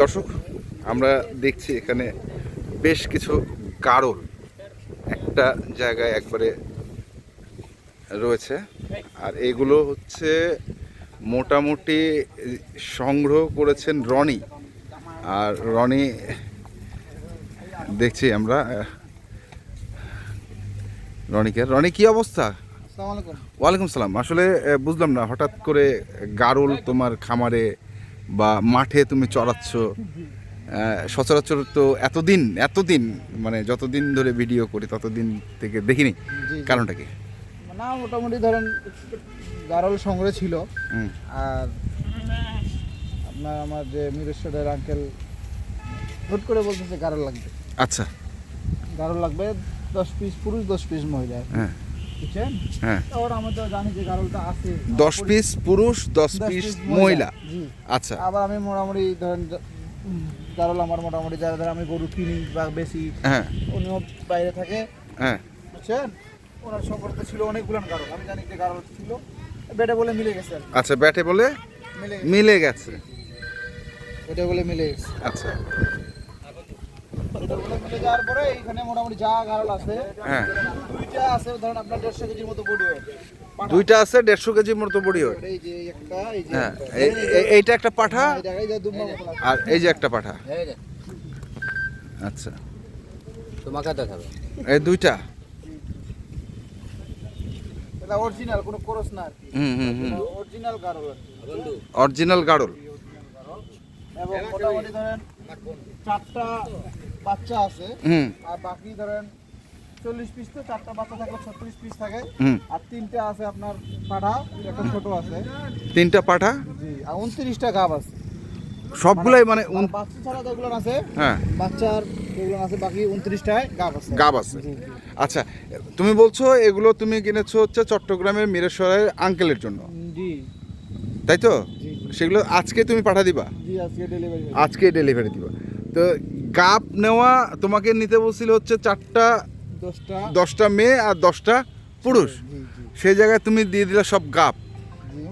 দর্শক, আমরা দেখছি এখানে বেশ কিছু গারল একটা জায়গায় একবারে রয়েছে, আর এগুলো হচ্ছে মোটামুটি সংগ্রহ করেছেন রনি। আর রনি, দেখছি আমরা, রনিকে। রনি, কি অবস্থা? ওয়ালাইকুম সালাম। আসলে বুঝলাম না হঠাৎ করে গারুল তোমার খামারে বা মাঠে তুমি চড়াচ্ছ সচরাচর তো এতদিন এতদিন মানে যতদিন ধরে ভিডিও করি ততদিন থেকে দেখিনি। কারণটা কি? না মোটামুটি ধরেন গারল সংগ্রহ ছিল। আর আপনার আমার যে মিরেশ্বরের আঙ্কেল হুট করে বলতেছে গারল লাগবে। আচ্ছা। গারল লাগবে দশ পিস পুরুষ দশ পিস মহিলা। হ্যাঁ। হ্যাঁ। দশ পিস পুরুষ দশ পিস মহিলা। আচ্ছা। আবার আমি মোটামুটি ধরেন গারল আমার মোটামুটি যারা যারা আমি গরু কিনি বা বেশি হ্যাঁ। উনিও বাইরে থাকে। হ্যাঁ। বুঝছেন? ওনার সম্পর্কে ছিল অনেকগুলো গারল। আমি জানি যে গারল ছিল। বেটা বলে মিলে গেছে আচ্ছা ব্যাটে বলে মিলে মিলে গেছে। এটা বলে মিলে গেছে। আচ্ছা। এটা বলে মিলে যাওয়ার পরে এইখানে মোটামুটি যা গারল আছে হ্যাঁ। দুইটা আছে ধরেন আপনার দেড়শো কেজির মতো বডি ওয়েট দুইটা আছে দেড়শো কেজির মতো বড়ি হয় এই যে একটা এই যে হ্যাঁ এই- এই- এইটা একটা পাঠা আর এই যে একটা পাঠা। আচ্ছা। তোমাকে দেখাবে। এই দুইটা। এটা অরিজিনাল কোনো ক্রস না আর হুম হুম হুম। অরিজিনাল বন্ধু। অরিজিনাল গাড়ল এবং মোটামুটি ধরেন চারটা বাচ্চা আছে। হুম। আর বাকি ধরেন চল্লিশ পিস তো চারটা বাচ্চা থাকলে ছত্রিশ পিস থাকে। আর তিনটা আছে আপনার পাঠা একটা ছোট আছে। তিনটা পাঠা? জি আর উনত্রিশটা গাব আছে। সবগুলাই মানে উন- বাচ্চা ছাড়া যেগুলো আছে। হ্যাঁ। বাচ্চার যেগুলো আছে বাকি উনত্রিশটায় গাব আছে। গাব আছে। আচ্ছা তুমি বলছো এগুলো তুমি কিনেছো হচ্ছে চট্টগ্রামের মিরেশ্বরের আঙ্কেলের জন্য। জি। তাই তো? সেগুলো আজকে তুমি পাঠা দিবা? জি আজকে ডেলিভারি আজকে ডেলিভারি দিবা। তো গাপ নেওয়া তোমাকে নিতে বলছিল হচ্ছে চারটা দশটা। মেয়ে আর দশটা পুরুষ। সেই জায়গায় তুমি দিয়ে দিলে সব গাপ।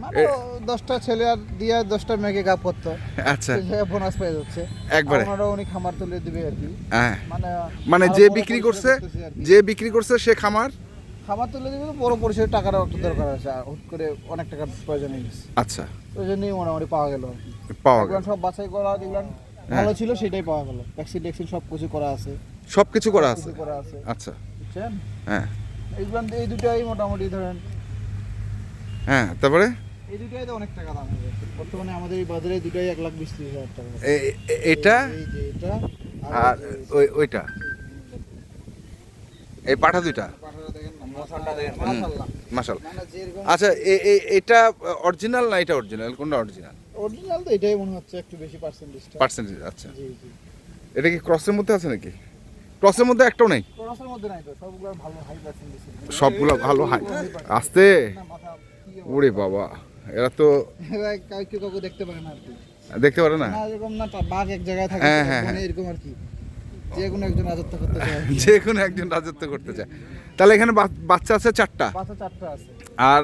মানে দশটা ছেলে আর দিয়ে দশটা মেয়েকে গাব করতো। আচ্ছা। বোনাস পেয়ে যাচ্ছে। একবারে। উনি খামার তুলে দিবে আর কি। হ্যাঁ। মানে মানে যে বিক্রি করছে। যে বিক্রি করছে সে খামার? খাবার তুলে দিবে বড় পরিসরের টাকার একটু দরকার আছে। আর হুট করে অনেক টাকার প্রয়োজন হয়ে গেছে। আচ্ছা। ওই জন্যই মোটামুটি পাওয়া গেল পাওয়া গেল। সব বাছাই করা যেগুলো ভালো ছিল সেটাই পাওয়া গেল। ভ্যাকসিন ট্যাক্সিন সব কিছু করা আছে। সব কিছু করা আছে? করা আছে। আচ্ছা। বুঝছেন? হ্যাঁ। এইগুলো এই দুটাই মোটামুটি ধরেন। হ্যাঁ তারপরে? এই দুটাই তো অনেক টাকা দাম বর্তমানে আমাদের এই বাজারে এই দুটাই এক লাখ বিশ ত্রিশ হাজার টাকা। এ- এ- এটা? এই যে এটা আর ওই ওইটা? এই পাঠা দুইটা। মাসাল মানে আচ্ছা এটা অরিজিনাল না এটা অরিজিনাল? কোনটা অরিজিনাল? অরিজিনাল তো এটাই মনে হচ্ছে একটু বেশি পার্সেন্টেজটা পার্সেন্টেজ আচ্ছা। জি জি। এটা কি ক্রসের মধ্যে আছে নাকি? ক্রসের মধ্যে একটাও নেই? সবগুলো ভালো হাই আসতে? ওরে বাবা এরা তো দেখতে পারে না দেখতে পারে না? এরকম না বাঘ এক জায়গায় থাকে হ্যাঁ, হ্যাঁ, মানে এরকম আর কি। যে কোনো একজন রাজত্ব করতে চায় যে কোনো একজন রাজত্ব করতে চায়। তাহলে এখানে বাচ্চা আছে চারটা? বাচ্চা চারটা আছে। আর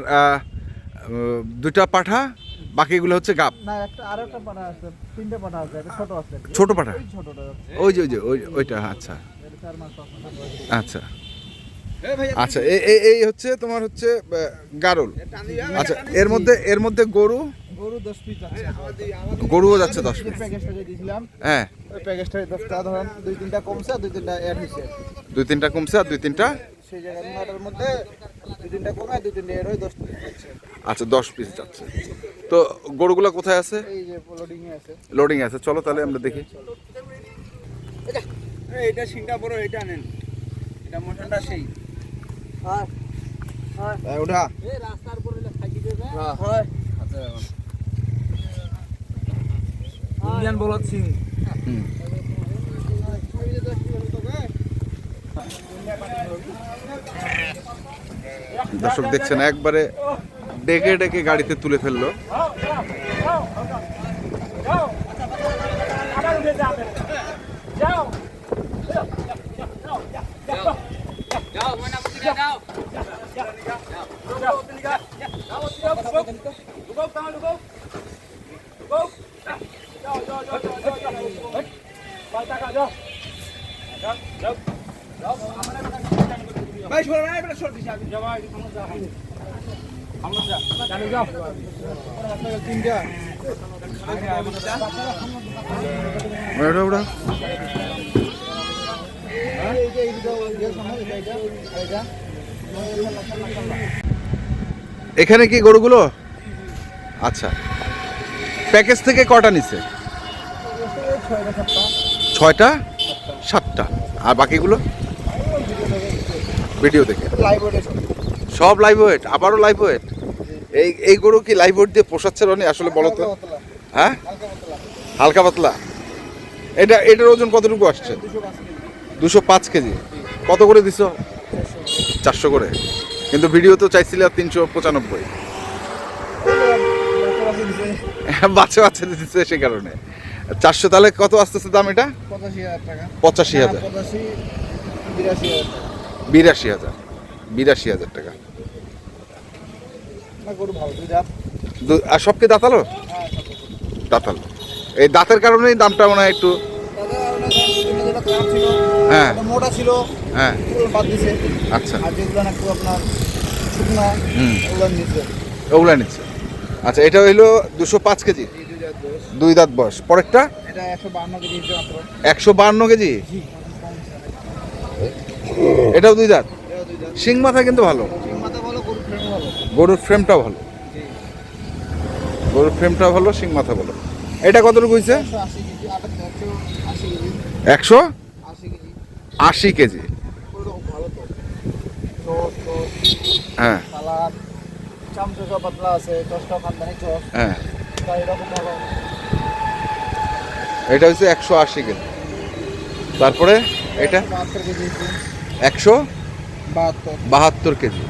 দুটা পাঠা বাকিগুলো হচ্ছে গাপ? না একটা আরও একটা পাটা আছে তিনটে পাটা আছে ছোট আছে ছোট পাঠা? ওই ওই যে ওই যে ওই ওইটা আচ্ছা। আচ্ছা। আচ্ছা এই এই- এই হচ্ছে তোমার হচ্ছে গারল। আচ্ছা এর মধ্যে এর মধ্যে গরু? গরু দশ পিস আছে। গরুও যাচ্ছে দশ যে পিস প্যাকেজটা যে দিয়েছিলাম হ্যাঁ। ওই প্যাকেজটা ধরেন দুই তিনটা কমছে আর দুই তিনটা অ্যাড হয়েছে দুই তিনটা কমছে আর দুই তিনটা? সেই মধ্যে দুই তিনটা কমে দুই হচ্ছে আচ্ছা দশ পিস যাচ্ছে। তো গরুগুলো কোথায় আছে? এই যে লোডিং এ আছে। লোডিং আছে। চলো তাহলে আমরা দেখি। এটা সিংটা বড় এটা নেন। এটা মোটরটা সেই। হ্যাঁ হ্যাঁ। ওটা এই রাস্তার উপরে থাকি দেবে। হয়। আচ্ছা ইন্ডিয়ান বলত সিং। দর্শক দেখছেন একবারে ডেকে ডেকে গাড়িতে তুলে ফেলল। যাও। ভাই সরে না এবারে সরে দিছি আমি যাবা এটা সমস্যা হবে সমস্যা জানো যাও আপনার তিনটা ওটা ওটা এখানে কি গরুগুলো? আচ্ছা। প্যাকেজ থেকে কটা নিছে? ছয়টা, সাতটা। আর বাকিগুলো? ভিডিও দেখে। সব লাইভ ওয়েট আবারও লাইভ ওয়েট এই এই গরু কি লাইভ ওয়েট দিয়ে পোষাচ্ছে রনি? আসলে বলো তো। হ্যাঁ? হালকা পাতলা। এটা, এটার ওজন কতটুকু আসছে? দুশো পাঁচ কেজি। কত করে দিছো? চারশো করে। কিন্তু ভিডিও তো চাইছিল তিনশো পঁচানব্বই। বাচ্চা বাচ্চা দিচ্ছে সে কারণে। চারশো তাহলে কত আসতেছে দাম এটা? পঁচাশি হাজার। হ্যাঁ, বিরাশি হাজার। বিরাশি হাজার টাকা। আর সব কি দাঁতালো? হ্যাঁ কিছু। দাঁতালো। এই দাঁতের কারণেই দামটা মনে হয় একটু খারাপ ছিল হ্যাঁ। মোটা ছিল হ্যাঁ। ওগুলো বাদ দিছে। আচ্ছা। আর যেগুলো একটু আপনার শুকনা ওগুলো নিচ্ছে। ওগুলা নিচ্ছে। আচ্ছা এটা হইল দুশো পাঁচ কেজি। দুই দাঁত বয়স। পরেরটা? একশো বান্ন কেজি এটাও দুই দাঁত? শিং মাথা কিন্তু ভালো। গরুর ফ্রেমটাও ভালো। গরুর ফ্রেমটাও ভালো শিং মাথা ভালো। এটা কতটুকু হয়েছে একশো? আশি কেজি। হ্যাঁ। হ্যাঁ। এটা হচ্ছে একশো আশি কেজি। তারপরে এটা? একশো? বাহাত্তর কেজি।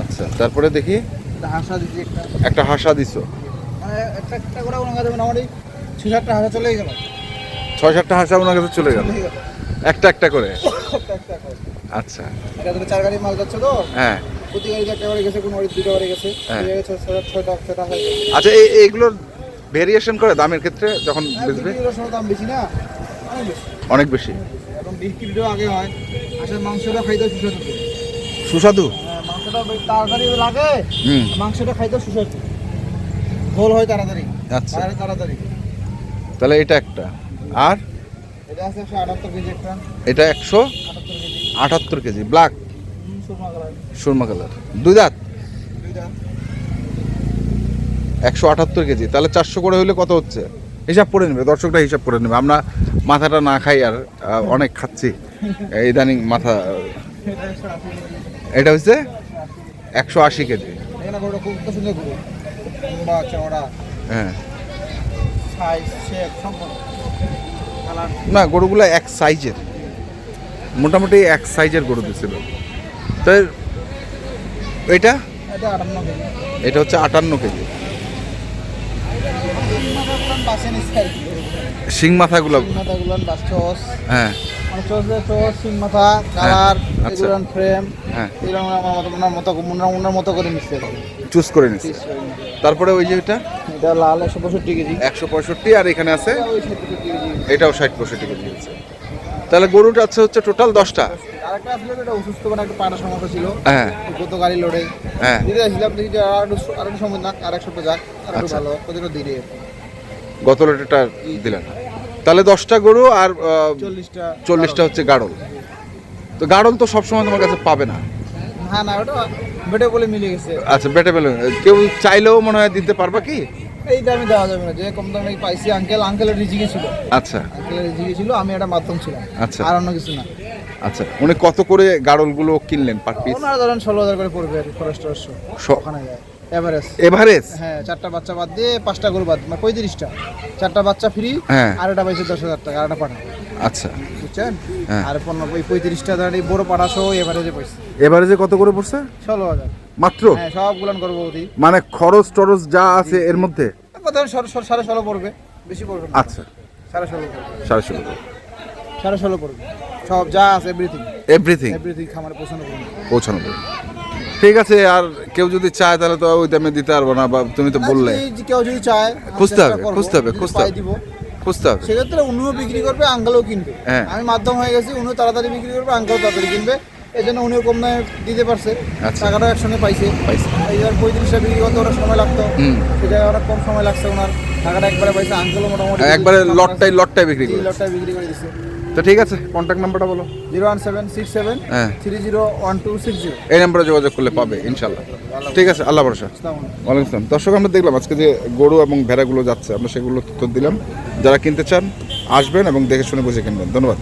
আচ্ছা তারপরে দেখি। একটা একটা হাসা দিছো? মানে একটা একটা করে ওনার কাছে মোটামুটি ছ সাতটা হাঁসা চলেই গেল। ছয় সাতটা হাসা ওনার কাছে চলে গেল? একটা একটা করে? একটা একটা করে। আচ্ছা। এটা তো চার গাড়ি মাল যাচ্ছে তো? হ্যাঁ। প্রতি গাড়ি একটা করে গেছে কোন গাড়ি দুটো করে গেছে। হ্যাঁ। ছয়টা ছয়টা গেছে। আচ্ছা এই এইগুলোর ভেরিয়েশন করে দামের ক্ষেত্রে যখন হ্যাঁ, বেচবে? দাম বেশি না? অনেক বেশি। বিক্রিটাও আগে হয় মাংসটা খাইতে সুস্বাদু। সুস্বাদু? মাংসটা তাড়াতাড়ি লাগে মাংসটা খাইতে সুস্বাদু। হয় তাড়াতাড়ি আচ্ছা। তাড়াতাড়ি। তাহলে এটা একটা। আর? এটা আছে একশো আটাত্তর কেজি একটা। এটা একশো? আটাত্তর কেজি। ব্ল্যাক? সুরমা কালার। দুই দাঁত? একশো আটাত্তর কেজি। তাহলে চারশো করে হলে কত হচ্ছে? হিসাব করে নেবে দর্শকরা হিসাব করে নেবে। আমরা মাথাটা না খাই আর অনেক খাচ্ছি। এই ইদানিং মাথা এটা হচ্ছে একশো আশি কেজি। এখানে গরুটা খুব সুন্দর গরু। লম্বা চওড়া। হ্যাঁ। না গরুগুলো এক সাইজের মোটামুটি এক সাইজের গরু দিছিল। তো এটা? এটা হচ্ছে আটান্ন কেজি। শিং সিং মাথাগুলো হ্যাঁ। দিয়ে সিং মাথা কালার আচ্ছা। ফ্রেম হ্যাঁ। এগুলো মতো ওনার মতো ওনার ওনার মতো করে চুজ করে নিচ্ছে। তারপরে ওই যে এটা? এটা লাল একশো পঁয়ষট্টি কেজি। একশো পঁয়ষট্টি আর এখানে আছে? এটাও ষাট পঁয়ষট্টি কেজি। আছে। তাহলে গরুটা আছে হচ্ছে টোটাল দশটা। আরেকটা আসলে এটা অসুস্থ মানে একটা পাটা সমস্যা ছিল। হ্যাঁ। গত গাড়ি লড়ে। হ্যাঁ। দিতে আসলাম দেখি যে আর আর সময় আর এক সপ্তাহ যাক আর আচ্ছা। ভালো। গত দিলেন তাহলে দশটা গরু আর চল্লিশটা। হচ্ছে গাড়ল। তো গাড়ল তো সবসময় তোমার কাছে পাবে না। না ওটা বেটে বলে মিলে গেছে। আচ্ছা বেটে বেলে কেউ চাইলেও মনে হয় দিতে পারবা কি? এই দামে দেওয়া যাবে না যে কম দামে পাইছি আঙ্কেল আঙ্কেলের রিজিকে ছিল। আচ্ছা। আঙ্কেলের রিজিকে ছিল আমি একটা মাধ্যম ছিলাম আচ্ছা। আর অন্য কিছু না। আচ্ছা উনি কত করে গাড়লগুলো কিনলেন পার পিস ওনারা ধরেন ষোলো হাজার করে পড়বে আর ফরেস্ট ওখানে যায়। এভারেজ হ্যাঁ চারটা বাচ্চা বাদ দিয়ে পাঁচটা গরু বাদ মানে পঁয়ত্রিশটা। চারটা বাচ্চা ফ্রি হ্যাঁ। পাইছে দশ হাজার টাকা আর একটা পাঠা আচ্ছা। বুঝছেন? হ্যাঁ। আর পনেরো ওই পঁয়ত্রিশটা ধরেন এই বড় পাঠা সহ এভারেজে এভারেজে কত করে পড়ছে? ষোলো হাজার। মাত্র? হ্যাঁ সব গুলান করব মানে খরচ টরচ যা আছে এর মধ্যে? ধরেন সাড়ে ষোলো পড়বে বেশি পড়বে আচ্ছা। সাড়ে ষোলো সাড়ে ষোলো সাড়ে ষোলো পড়বে। সব যা আছে এভরিথিং এভরিথিং এভরিথিং খামারে পৌঁছানো পৌঁছানো। ঠিক আছে আর কেউ যদি চায় তাহলে তো ওই দামে দিতে পারব না বা তুমি তো বললে। কেউ যদি চায় খুঁজতে হবে, খুঁজতে হবে, খুঁজতে হবে। খুঁজতে হবে। সেক্ষেত্রে উনিও বিক্রি করবে আঙ্কেলও কিনবে। হ্যাঁ। আমি মাধ্যম হয়ে গেছি উনিও তাড়াতাড়ি বিক্রি করবে আঙ্কেলও তাড়াতাড়ি কিনবে। এই জন্য উনিও কম দামে দিতে পারছে। আচ্ছা। টাকাটা একসঙ্গে পাইছে। পাইছে। এইবার পঁয়ত্রিশটা বিক্রি করতে ওরা সময় লাগতো। সেটা অনেক কম সময় লাগছে ওনার। টাকাটা একবারে পাইছে আঙ্কেলও মোটামুটি একবারে লটটাই লটটাই বিক্রি করে লটটাই বিক্রি করে দিচ্ছে তো ঠিক আছে কন্ট্যাক্ট নাম্বারটা বলো। Zero one seven six seven হ্যাঁ। Three zero one two six zero. এই নাম্বারে যোগাযোগ করলে পাবে ইনশাল্লাহ। ঠিক আছে আল্লাহ ভরসা। ওয়ালাইকুম আসসালাম। দর্শক আমরা দেখলাম আজকে যে গরু এবং ভেড়াগুলো যাচ্ছে আমরা সেগুলো তথ্য দিলাম। যারা কিনতে চান আসবেন এবং দেখে শুনে বুঝে কিনবেন। ধন্যবাদ।